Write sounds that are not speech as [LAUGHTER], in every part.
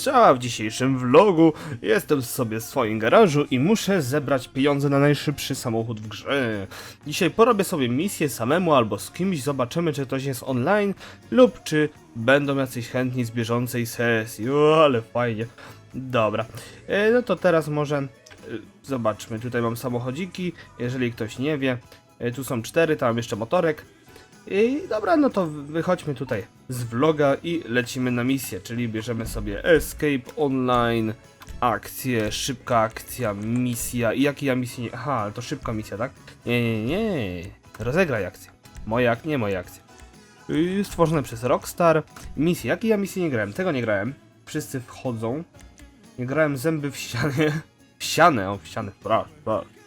Strzała w dzisiejszym vlogu. Jestem sobie w swoim garażu i muszę zebrać pieniądze na najszybszy samochód w grze. Dzisiaj porobię sobie misję samemu albo z kimś, zobaczymy czy ktoś jest online lub czy będą jacyś chętni z bieżącej sesji. O, ale fajnie. Dobra, e, no to teraz może e, zobaczmy. Tutaj mam samochodziki, jeżeli ktoś nie wie. E, Tu są cztery, tam jeszcze motorek. I dobra, no to wychodźmy tutaj z vloga i lecimy na misję, czyli bierzemy sobie Escape Online, akcję, szybka akcja, misja. I jakiej ja misji nie... Aha, ale to szybka misja, tak? Nie, nie, nie. Rozegraj akcję. Moja nie moja akcja. Yy, Stworzone przez Rockstar. Misje. Jakiej ja misji nie grałem? Tego nie grałem. Wszyscy wchodzą. Nie grałem zęby w ścianie. [LAUGHS] W ścianę, o, w ścianę, proszę, proszę.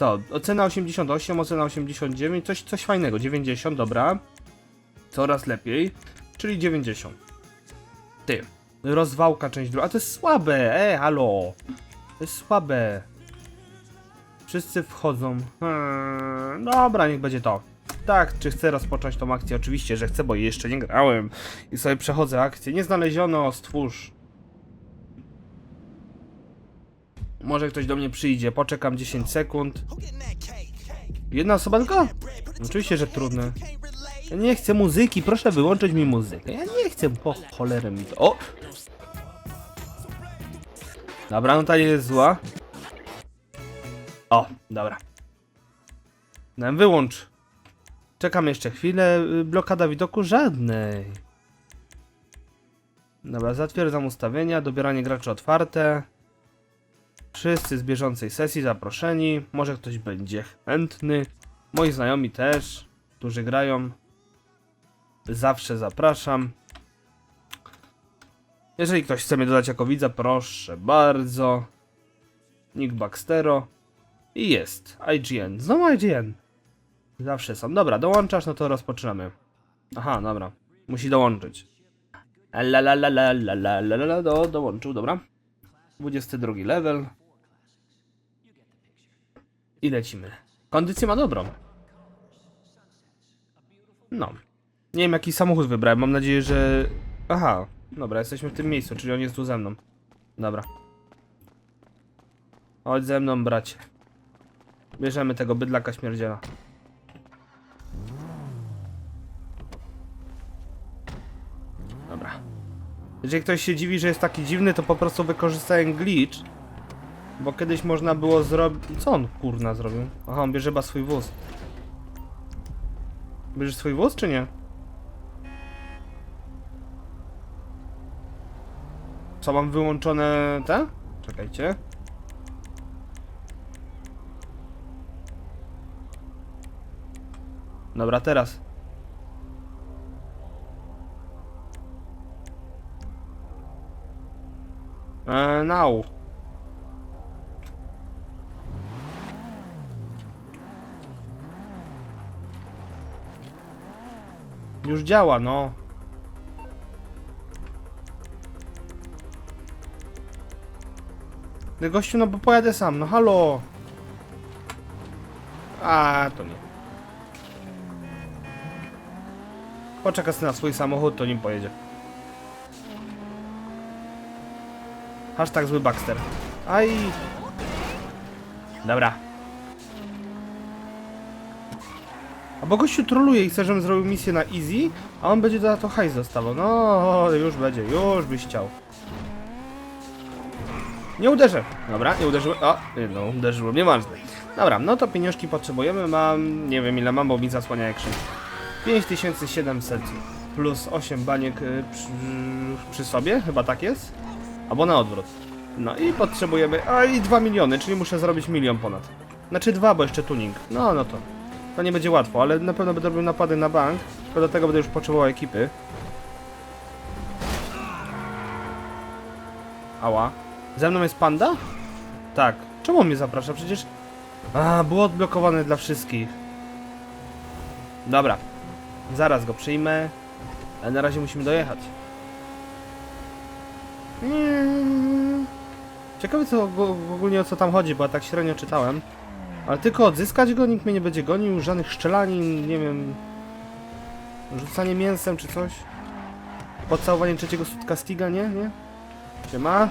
To, ocena 88, ocena 89, coś, coś fajnego, 90, dobra. Coraz lepiej, czyli 90. Ty, rozwałka część druga, a to jest słabe, e, halo. To jest słabe. Wszyscy wchodzą. Hmm, dobra, niech będzie to. Tak, czy chcę rozpocząć tą akcję? Oczywiście, że chcę, bo jeszcze nie grałem. I sobie przechodzę akcję. Nie znaleziono, stwórz. Może ktoś do mnie przyjdzie, poczekam 10 sekund. Jedna osoba tylko? Oczywiście, że trudne. Ja nie chcę muzyki, proszę wyłączyć mi muzykę. Ja nie chcę, po cholerę mi to. O! Dobra, no ta nie jest zła. O, dobra. No, wyłącz. Czekam jeszcze chwilę. y, Blokada widoku żadnej. Dobra, zatwierdzam ustawienia. Dobieranie graczy otwarte. Wszyscy z bieżącej sesji zaproszeni, może ktoś będzie chętny. Moi znajomi też, którzy grają. Zawsze zapraszam. Jeżeli ktoś chce mnie dodać jako widza, proszę bardzo. Nick Baxtero. I jest. IGN. Znowu IGN. Zawsze są. Dobra, dołączasz, no to rozpoczynamy. Aha, dobra. Musi dołączyć. La la la la la la la la do, dołączył, dobra. 22 level. I lecimy. Kondycję ma dobrą. No. Nie wiem jaki samochód wybrałem. Mam nadzieję, że... Aha. Dobra, jesteśmy w tym miejscu, czyli on jest tu ze mną. Dobra. Chodź ze mną, bracie. Bierzemy tego bydlaka śmierdziela. Dobra. Jeżeli ktoś się dziwi, że jest taki dziwny, to po prostu wykorzystałem glitch. Bo kiedyś można było zrobić... Co on kurna zrobił? Aha, on bierze chyba swój wóz. Bierzesz swój wóz, czy nie? Co, mam wyłączone te? Czekajcie. Dobra, teraz. Eee, now. Już działa, no. No gościu, no bo pojadę sam, no halo. A, to nie. Poczeka na swój samochód, to nim pojedzie. Hashtag zły Baxter. Aj. Dobra. A bo gościu troluje i chce, żebym zrobił misję na easy, a on będzie za to hajs dostawał. No, już będzie, już byś chciał. Nie uderzę. Dobra, nie uderzyłem. O, no, uderzyłem, nieważne. Dobra, no to pieniążki potrzebujemy. Mam, nie wiem ile mam, bo mi zasłania ekran. 5700 plus 8 baniek y, przy, przy sobie, chyba tak jest. Albo na odwrót. No i potrzebujemy. A i 2 miliony, czyli muszę zrobić milion ponad. Znaczy dwa, bo jeszcze tuning. No, no to. To nie będzie łatwo, ale na pewno będę robił napady na bank. Tylko do tego będę już potrzebował ekipy. Ała. Ze mną jest panda? Tak. Czemu mnie zaprasza? Przecież... A, było odblokowane dla wszystkich. Dobra. Zaraz go przyjmę. Ale na razie musimy dojechać. Mm. Ciekawe co ogólnie o co tam chodzi, bo ja tak średnio czytałem. Ale tylko odzyskać go, nikt mnie nie będzie gonił, żadnych szczelanin, nie wiem... Rzucanie mięsem czy coś? Pocałowanie trzeciego sutka Stiga, nie? Nie? Siema.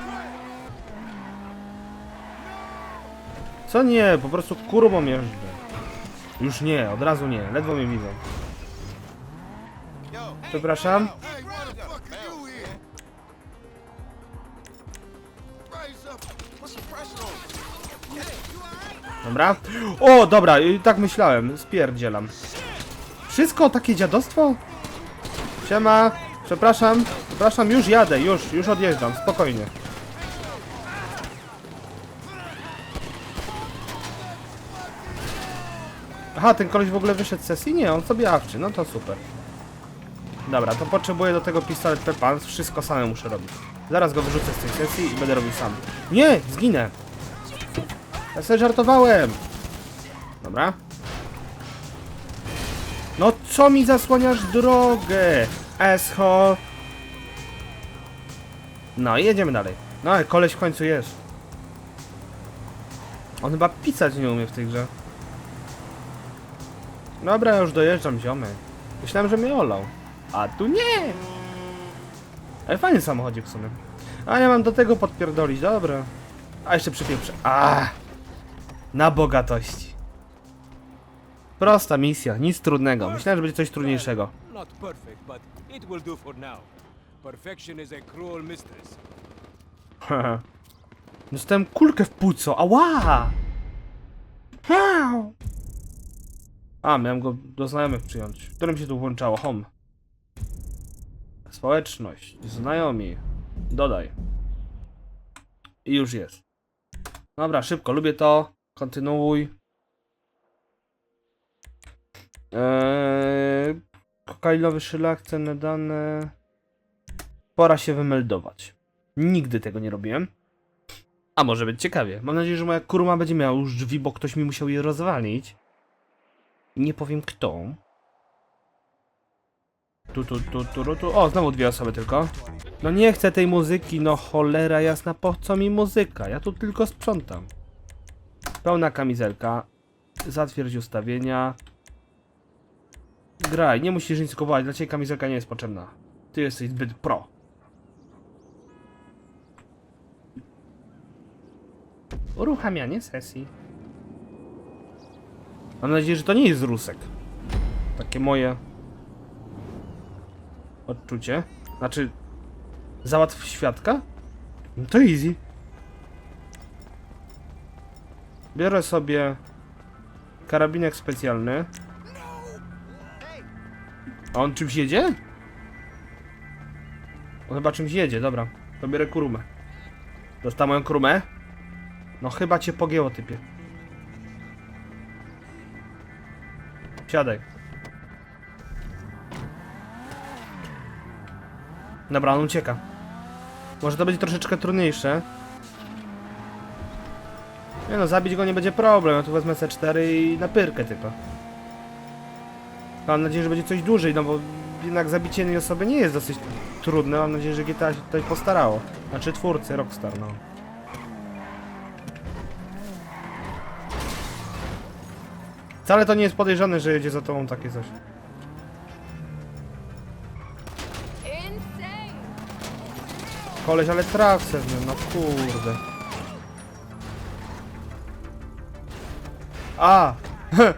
Co nie, po prostu kurwą jeżdżę. Już nie, od razu nie, ledwo mnie widzą. Przepraszam. Dobra. O, dobra, i tak myślałem, spierdzielam. Wszystko takie dziadostwo? Siema, przepraszam, przepraszam, już jadę, już, już odjeżdżam, spokojnie. Aha, ten koleś w ogóle wyszedł z sesji? Nie, on sobie awczy, no to super. Dobra, to potrzebuję do tego pistolet Pepans, wszystko same muszę robić. Zaraz go wyrzucę z tej sesji i będę robił sam. Nie, zginę! Ja sobie żartowałem! Dobra. No co mi zasłaniasz drogę? Escho! No i jedziemy dalej. No ale koleś w końcu jest. On chyba pisać nie umie w tej grze. Dobra, już dojeżdżam, ziomek. Myślałem, że mnie olał. A tu nie! Ale fajny samochodzik w sumie. A ja mam do tego podpierdolić, dobra. A jeszcze przypieprzę. Na bogatości. Prosta misja, nic trudnego. Myślałem, że będzie coś trudniejszego. Not perfect, but it will do for now. Perfection is a cruel mistress. Dostałem kulkę w płuco, ała! A, miałem go do znajomych przyjąć. Którym się tu włączało? Home. Społeczność. Znajomi. Dodaj. I już jest. Dobra, szybko, lubię to. Kontynuuj. Eee, kokainowy szylak, cenne dane. Pora się wymeldować. Nigdy tego nie robiłem. A może być ciekawie. Mam nadzieję, że moja kurma będzie miała już drzwi, bo ktoś mi musiał je rozwalić. Nie powiem kto. Tu, tu, tu, tu, tu. O, znowu dwie osoby tylko. No nie chcę tej muzyki, no cholera jasna, po co mi muzyka? Ja tu tylko sprzątam. Pełna kamizelka. Zatwierdź ustawienia. Graj, nie musisz nic kupować, dla ciebie kamizelka nie jest potrzebna. Ty jesteś zbyt pro. Uruchamianie sesji. Mam nadzieję, że to nie jest rusek. Takie moje odczucie. Znaczy, załatw świadka? No to easy. Biorę sobie karabinek specjalny. A on czymś jedzie? On chyba czymś jedzie, dobra. To biorę kurumę. Dostał moją kurumę? No chyba cię pogięło, typie. Siadaj. Dobra, on ucieka. Może to będzie troszeczkę trudniejsze. Nie no, zabić go nie będzie problem. Ja tu wezmę C4 i na pyrkę tylko. Mam nadzieję, że będzie coś dłużej, no bo jednak zabicie jednej osoby nie jest dosyć trudne. Mam nadzieję, że GTA się tutaj postarało. Znaczy twórcy, Rockstar, no. Wcale to nie jest podejrzane, że jedzie za tobą takie coś. Koleś, ale traf w no kurde. A! [LAUGHS]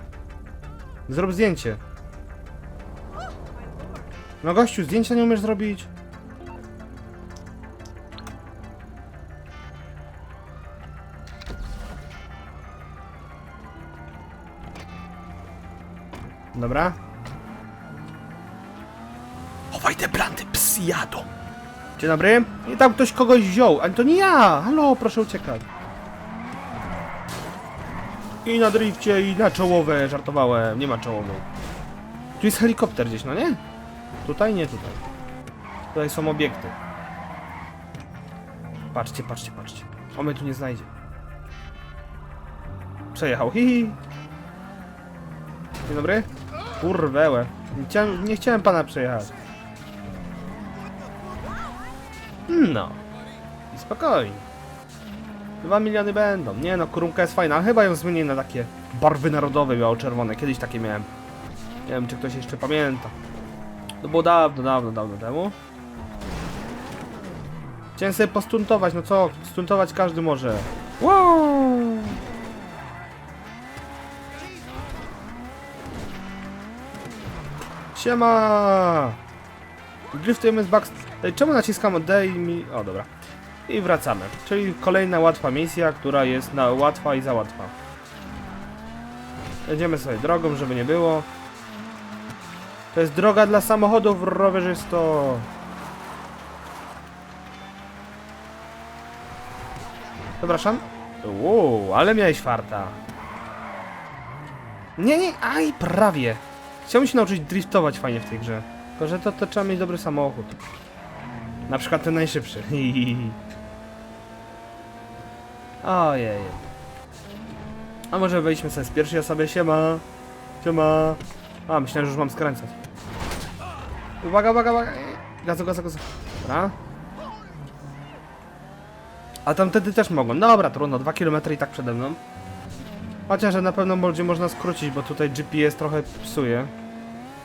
Zrób zdjęcie. No gościu, zdjęcia nie umiesz zrobić? Dobra. Chowaj te brandy, psy jadą. Dzień dobry. I tam ktoś kogoś wziął, ale to nie ja. Halo, proszę uciekać. I na drifcie, i na czołowe. Żartowałem, nie ma czołowej. Tu jest helikopter gdzieś, no nie? Tutaj? Nie tutaj. Tutaj są obiekty. Patrzcie, patrzcie, patrzcie. On mnie tu nie znajdzie. Przejechał, hihi. Dzień dobry. Kurwełe. Nie chciałem, nie chciałem pana przejechać. No. I spokojnie. Dwa miliony będą. Nie no, kurumka jest fajna, ale chyba ją zmienię na takie barwy narodowe biało-czerwone. Kiedyś takie miałem. Nie wiem, czy ktoś jeszcze pamięta. To było dawno, dawno, dawno temu. Chciałem sobie postuntować, no co? Stuntować każdy może. Wow! Siema! Driftujemy z Bugs... Czemu naciskam D i mi... O, dobra. I wracamy. Czyli kolejna łatwa misja, która jest na łatwa i za łatwa. Jedziemy sobie drogą, żeby nie było. To jest droga dla samochodów rowerzysto. Przepraszam? Uuu, ale miałeś farta. Nie, nie, aj, prawie. Chciałbym się nauczyć driftować fajnie w tej grze. Tylko, że to, to trzeba mieć dobry samochód. Na przykład ten najszybszy. [LAUGHS] Ojej. A może wejdźmy sobie z pierwszej osoby. Siema. Siema. A, myślałem, że już mam skręcać. Uwaga, uwaga, uwaga. Gazu, gazu, gazu. Dobra. A tamtędy też mogą. Dobra, trudno. 2 km i tak przede mną. Chociaż na pewno będzie można skrócić, bo tutaj GPS trochę psuje.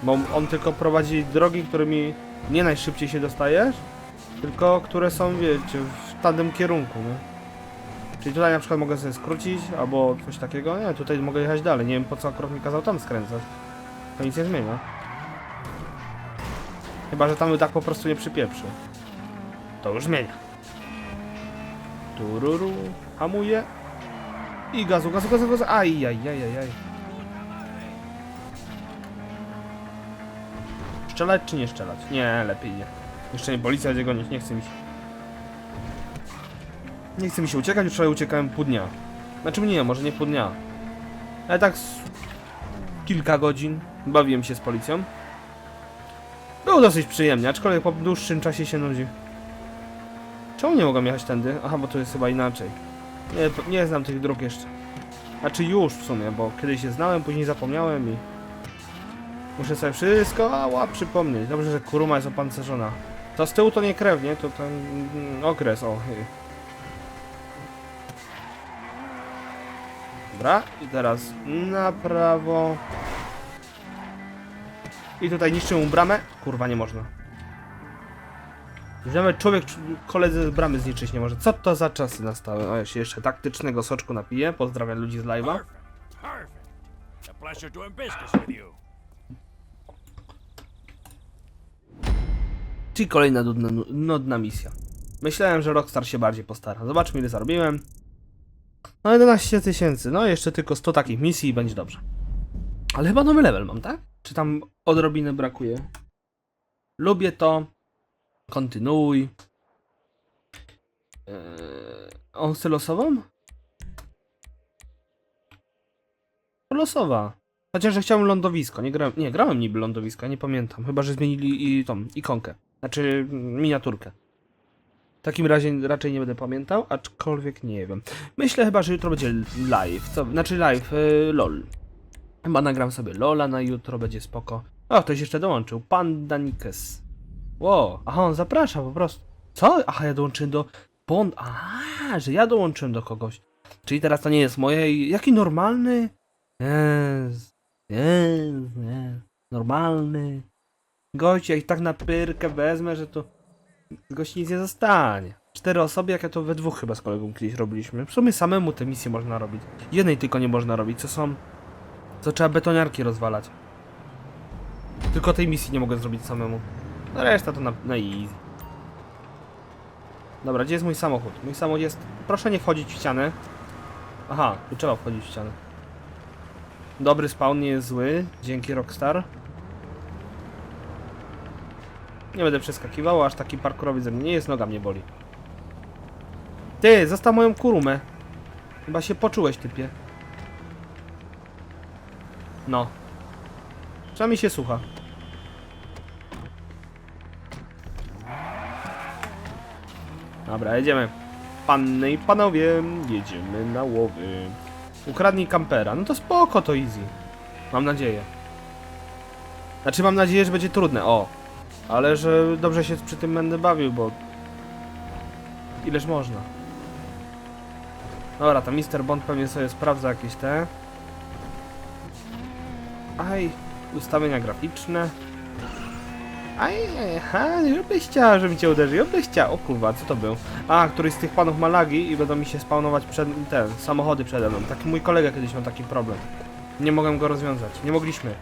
Bo on tylko prowadzi drogi, którymi nie najszybciej się dostajesz, tylko które są, wiecie, w tamtym kierunku, nie? Czyli tutaj na przykład mogę sobie skrócić, albo coś takiego. Nie, tutaj mogę jechać dalej. Nie wiem po co akurat mi kazał tam skręcać. To nic nie zmienia. Chyba, że tam by tak po prostu nie przypieprzy. To już zmienia. Tururu. Hamuje. I gazu, gazu, gazu, gazu. Aj, aj, aj, aj, aj. Strzelać czy nie strzelać? Nie, lepiej nie. Jeszcze nie policja będzie gonić, nie chce mi się. Nie chce mi się uciekać, już wczoraj uciekałem pół dnia. Znaczy nie, może nie pół dnia. Ale tak kilka godzin bawiłem się z policją. Było dosyć przyjemnie, aczkolwiek po dłuższym czasie się nudzi. Czemu nie mogłem jechać tędy? Aha, bo to jest chyba inaczej. Nie, nie znam tych dróg jeszcze. Znaczy już w sumie, bo kiedyś je znałem, później zapomniałem i... Muszę sobie wszystko ała, przypomnieć. Dobrze, że kuruma jest opancerzona. To z tyłu to nie krew, nie? To ten okres, o. hy. Dobra, i teraz na prawo. I tutaj niszczymy mu bramę. Kurwa, nie można. Nawet człowiek cz- koledzy z bramy zniszczyć nie może. Co to za czasy nastały? O, ja się jeszcze taktycznego soczku napiję. Pozdrawiam ludzi z live'a. Czyli kolejna nudna, nudna misja. Myślałem, że Rockstar się bardziej postara. Zobaczmy ile zarobiłem. No 11 tysięcy. No jeszcze tylko 100 takich misji i będzie dobrze. Ale chyba nowy level mam, tak? Czy tam odrobinę brakuje? Lubię to. Kontynuuj. Eee, on chce losową? Losowa. Chociaż, że chciałem lądowisko. Nie grałem, nie, grałem niby lądowisko, nie pamiętam. Chyba, że zmienili i tą ikonkę. Znaczy miniaturkę. Takim razie raczej nie będę pamiętał, aczkolwiek nie wiem. Myślę chyba, że jutro będzie live. Co, znaczy live, y, lol. Chyba nagram sobie lola na jutro, będzie spoko. O, ktoś jeszcze dołączył. Panda Nikes. Ło, aha, on zaprasza po prostu. Co? Aha, ja dołączyłem do... Bond... Aha, że ja dołączyłem do kogoś. Czyli teraz to nie jest moje... Jaki normalny? Jest. Jest, jest. Normalny. Gość, ja ich tak na pyrkę wezmę, że to gości nic nie zostanie. Cztery osoby, jak ja to we dwóch chyba z kolegą kiedyś robiliśmy. W sumie samemu te misje można robić. Jednej tylko nie można robić, co są... Co trzeba betoniarki rozwalać. Tylko tej misji nie mogę zrobić samemu. No reszta to na, na easy. Dobra, gdzie jest mój samochód? Mój samochód jest... Proszę nie wchodzić w ścianę. Aha, tu trzeba wchodzić w ścianę. Dobry spawn nie jest zły, dzięki Rockstar. Nie będę przeskakiwał, aż taki parkurowy ze mnie nie jest, noga mnie boli. Ty, zostaw moją kurumę. Chyba się poczułeś, typie. No. Przynajmniej się słucha. Dobra, jedziemy. Panny i panowie, jedziemy na łowy. Ukradnij kampera. No to spoko, to easy. Mam nadzieję. Znaczy mam nadzieję, że będzie trudne, o. Ale że dobrze się przy tym będę bawił, bo... Ileż można. Dobra, to Mr. Bond pewnie sobie sprawdza jakieś te... Aj, ustawienia graficzne. Aj, ha, chciała, żebym cię uderzył, chciała. O kurwa, co to był? A, któryś z tych panów ma lagi i będą mi się spawnować przed, ten, samochody przede mną. Taki mój kolega kiedyś miał taki problem. Nie mogłem go rozwiązać, nie mogliśmy.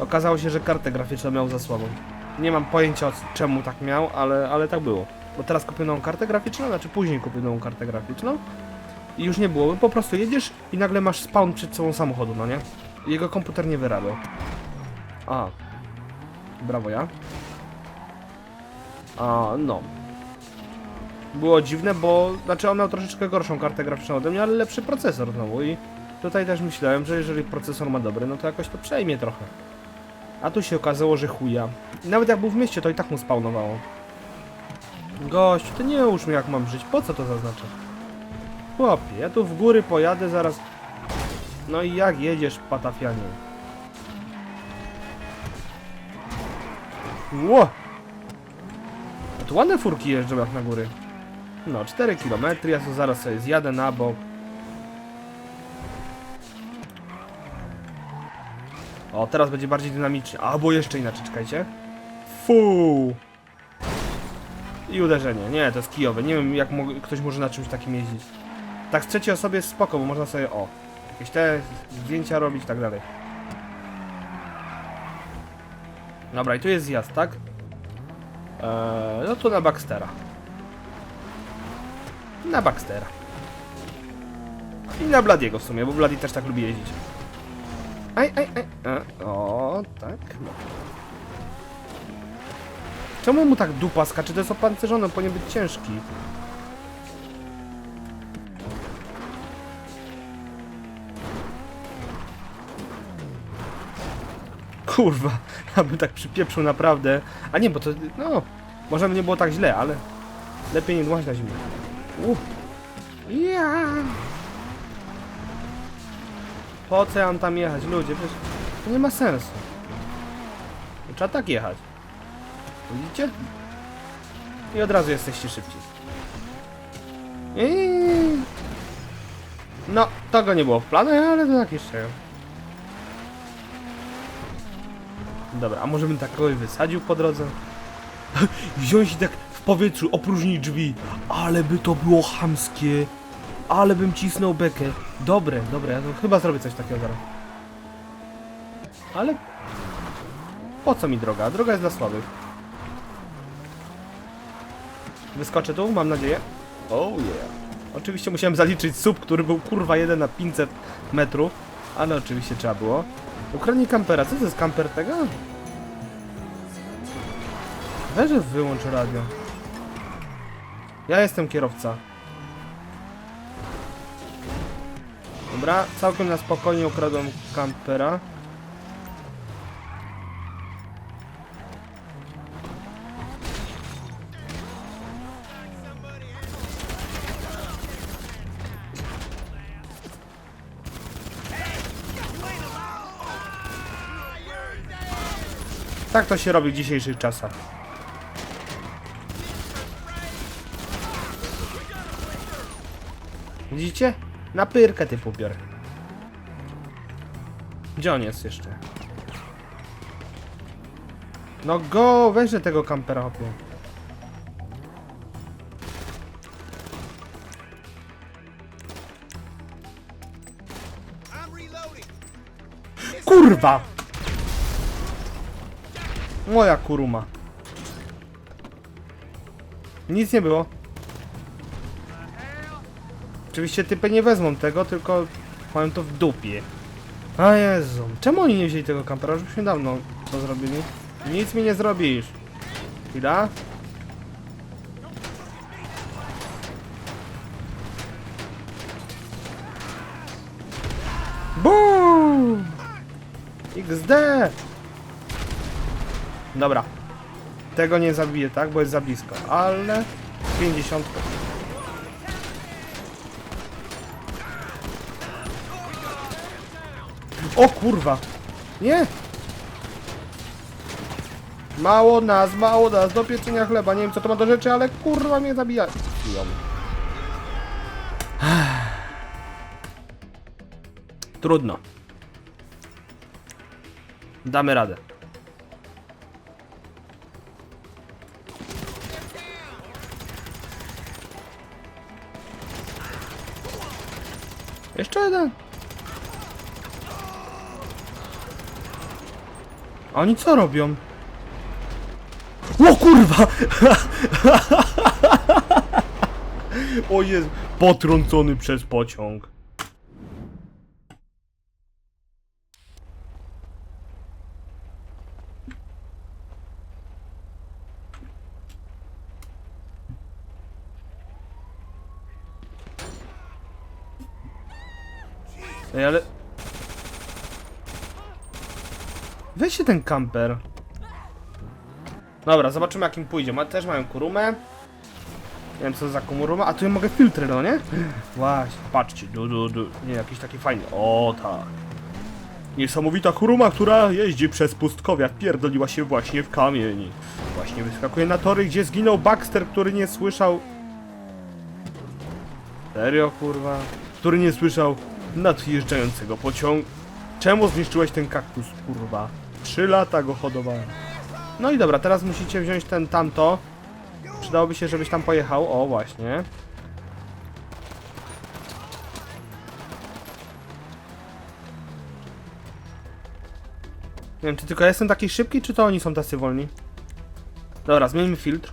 Okazało się, że kartę graficzną miał za słabą. Nie mam pojęcia czemu tak miał, ale, ale tak było. Bo teraz kupię nową kartę graficzną, znaczy później kupię nową kartę graficzną. I już nie było, po prostu jedziesz i nagle masz spawn przed sobą samochodu, no nie? Jego komputer nie wyrabiał. A. Brawo ja. A, no. Było dziwne, bo... Znaczy on miał troszeczkę gorszą kartę graficzną ode mnie, ale lepszy procesor znowu i... Tutaj też myślałem, że jeżeli procesor ma dobry, no to jakoś to przejmie trochę. A tu się okazało, że chuja. Nawet jak był w mieście, to i tak mu spawnowało. Gość, ty nie ucz mnie jak mam żyć, po co to zaznacza? Chłopie, ja tu w góry pojadę zaraz... No i jak jedziesz, patafianie? Ło! A tu ładne furki jeżdżą jak na góry. No, 4 km, ja tu zaraz sobie zjadę na bok. O, teraz będzie bardziej dynamicznie. Albo jeszcze inaczej, czekajcie. Fu! I uderzenie. Nie, to jest kijowe. Nie wiem, jak mo ktoś może na czymś takim jeździć. Tak z trzeciej osoby jest spoko, bo można sobie, o, jakieś te zdjęcia robić i tak dalej. Dobra, i tu jest zjazd, tak? Eee, no to na Baxtera. Na Baxtera. I na Bladiego w sumie, bo Bladi też tak lubi jeździć. Aj, aj, aj. E, o, tak. Czemu mu tak dupa skacze? To jest opancerzony, on powinien być ciężki. Kurwa, [LAUGHS] aby tak przypieprzył naprawdę. A nie, bo to, no, może by nie było tak źle, ale lepiej nie dłaź na zimę. Uff. Ja. Po co ja mam tam jechać, ludzie? Przecież to nie ma sensu. Trzeba tak jechać. Widzicie? I od razu jesteście szybciej. I... No, tego nie było w planach, ale to tak jeszcze. Dobra, a może bym tak kogoś wysadził po drodze? [LAUGHS] Wziąć i tak w powietrzu, opróżnić drzwi. Ale by to było chamskie. Ale bym cisnął bekę. Dobre, dobre, ja to chyba zrobię coś takiego zaraz. Ale... Po co mi droga? Droga jest dla słabych. Wyskoczę tu, mam nadzieję. Oh yeah. Oczywiście musiałem zaliczyć sub, który był kurwa 1 na 500 metrów. Ale oczywiście trzeba było. Ukradnij kampera. Co to jest kamper tego? Weź wyłącz radio. Ja jestem kierowca. Dobra, całkiem na spokojnie ukradłem kampera. Tak to się robi w dzisiejszych czasach. Widzicie? Na pyrkę typu biorę. Gdzie on jest jeszcze? No go, weźże tego kampera. Kurwa! Moja kuruma. Nic nie było. Oczywiście typy nie wezmą tego, tylko mają to w dupie. A Jezu, czemu oni nie wzięli tego kampera? Już byśmy dawno to zrobili. Nic mi nie zrobisz. Chwila. Boom! XD! Dobra. Tego nie zabiję, tak? Bo jest za blisko. Ale... 50. O kurwa! Nie! Mało nas, mało nas, do pieczenia chleba. Nie wiem co to ma do rzeczy, ale kurwa mnie zabija. [SIGHS] Trudno. Damy radę. Jeszcze jeden. A oni co robią? O kurwa! [LAUGHS] o jest potrącony przez pociąg. Ej, ale... Weźcie ten kamper. Dobra, zobaczymy jakim pójdzie. Ma, też mają kurumę. Nie wiem co za kuruma. A tu ja mogę filtry, no nie? Właśnie, patrzcie. Du, du, du. Nie, jakiś taki fajny. O tak. Niesamowita kuruma, która jeździ przez pustkowia, pierdoliła się właśnie w kamień. Właśnie wyskakuje na tory, gdzie zginął Baxter, który nie słyszał... Serio, kurwa? Który nie słyszał nadjeżdżającego pociągu. Czemu zniszczyłeś ten kaktus, kurwa? Trzy lata go hodowałem. No i dobra, teraz musicie wziąć ten tamto. Przydałoby się, żebyś tam pojechał. O, właśnie. Nie wiem, czy tylko jestem taki szybki, czy to oni są tacy wolni? Dobra, zmieńmy filtr.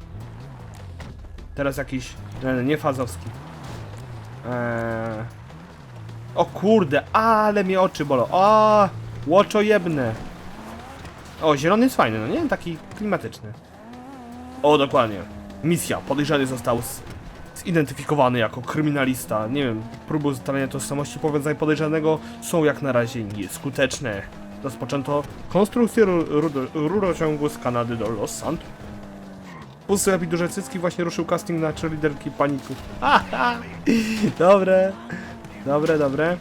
Teraz jakiś... Nie, fazowski. Eee... O kurde, ale mnie oczy bolą. O, łoczojebne. O, zielony jest fajny, no nie? Taki klimatyczny. O, dokładnie. Misja. Podejrzany został zidentyfikowany jako kryminalista. Nie wiem, próby ustalenia tożsamości powiązań podejrzanego są jak na razie nieskuteczne. Rozpoczęto konstrukcję ru, ru, rurociągu z Kanady do Los Santos. Pusty Epi Duże Cycki właśnie ruszył casting na cheerleaderki paników. Haha! [LAUGHS] Dobre. Dobre, dobre.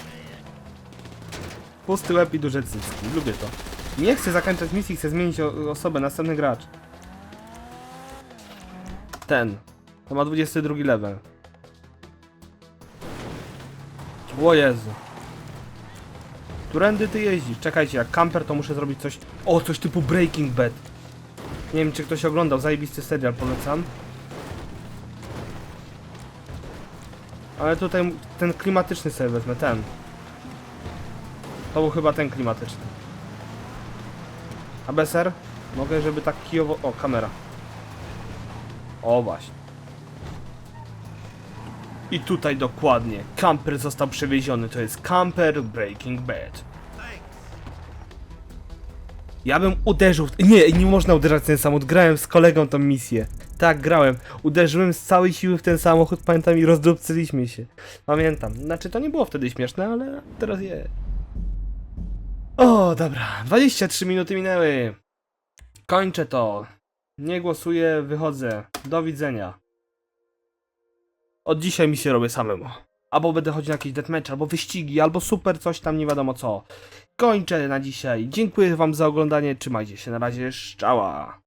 Pusty łeb i duże cycki. Lubię to. Nie chcę zakończyć misji, chcę zmienić osobę, następny gracz. Ten. To ma 22 level. O Jezu. Ty jeździsz? Czekajcie, jak camper to muszę zrobić coś... O, coś typu Breaking Bad. Nie wiem, czy ktoś oglądał, zajebisty serial, polecam. Ale tutaj ten klimatyczny sobie wezmę, ten. To był chyba ten klimatyczny. A beser? Mogę, żeby tak kijowo... O, kamera. O, właśnie. I tutaj dokładnie. Camper został przewieziony. To jest camper Breaking Bad. Ja bym uderzył. Nie, nie można uderzać w ten samochód. Grałem z kolegą tą misję. Tak, grałem. Uderzyłem z całej siły w ten samochód, pamiętam, i rozdupcyliśmy się. Pamiętam. Znaczy, to nie było wtedy śmieszne, ale teraz je. O, dobra. 23 minuty minęły. Kończę to. Nie głosuję, wychodzę. Do widzenia. Od dzisiaj misję robię samemu. Albo będę chodził na jakieś deathmatch, albo wyścigi, albo super coś tam, nie wiadomo co. Kończę na dzisiaj. Dziękuję wam za oglądanie. Trzymajcie się. Na razie. Szczała.